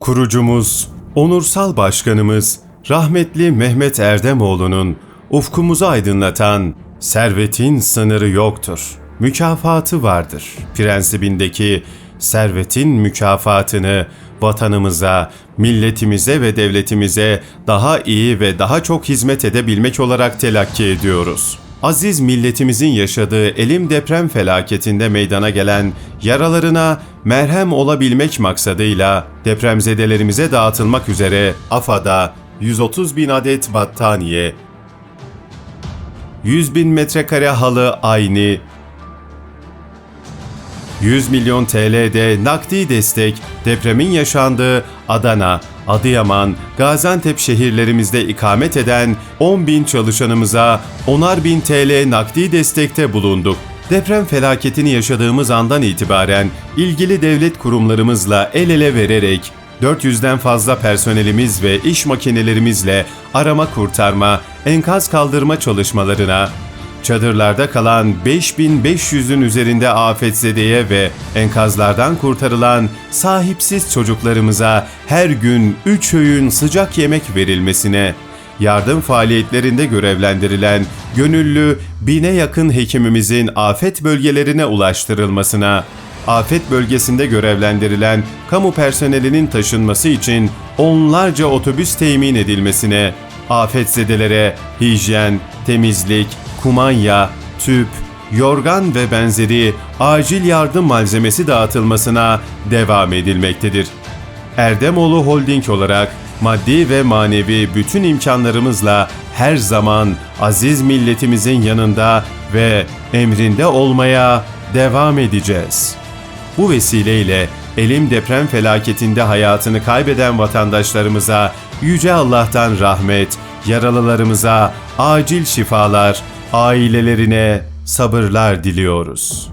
Kurucumuz, onursal başkanımız rahmetli Mehmet Erdemoğlu'nun ufkumuzu aydınlatan servetin sınırı yoktur, mükafatı vardır prensibindeki servetin mükafatını vatanımıza, milletimize ve devletimize daha iyi ve daha çok hizmet edebilmek olarak telakki ediyoruz. Aziz milletimizin yaşadığı elim deprem felaketinde meydana gelen yaralarına merhem olabilmek maksadıyla depremzedelerimize dağıtılmak üzere AFA'da 130 bin adet battaniye, 100 bin metrekare halı aynı, 100 milyon TL'de nakdi destek depremin yaşandığı Adana, Adıyaman, Gaziantep şehirlerimizde ikamet eden 10 bin çalışanımıza 10'ar bin TL nakdi destekte bulunduk. Deprem felaketini yaşadığımız andan itibaren ilgili devlet kurumlarımızla el ele vererek 400'den fazla personelimiz ve iş makinelerimizle arama kurtarma, enkaz kaldırma çalışmalarına, Çadırlarda kalan 5500'ün üzerinde afetzedeye ve enkazlardan kurtarılan sahipsiz çocuklarımıza her gün 3 öğün sıcak yemek verilmesine, yardım faaliyetlerinde görevlendirilen gönüllü bine yakın hekimimizin afet bölgelerine ulaştırılmasına, afet bölgesinde görevlendirilen kamu personelinin taşınması için onlarca otobüs temin edilmesine, afetzedelere hijyen, temizlik, kumanya, tüp, yorgan ve benzeri acil yardım malzemesi dağıtılmasına devam edilmektedir. Erdemoğlu Holding olarak maddi ve manevi bütün imkanlarımızla her zaman aziz milletimizin yanında ve emrinde olmaya devam edeceğiz. Bu vesileyle elim deprem felaketinde hayatını kaybeden vatandaşlarımıza Yüce Allah'tan rahmet, yaralılarımıza acil şifalar, ailelerine sabırlar diliyoruz.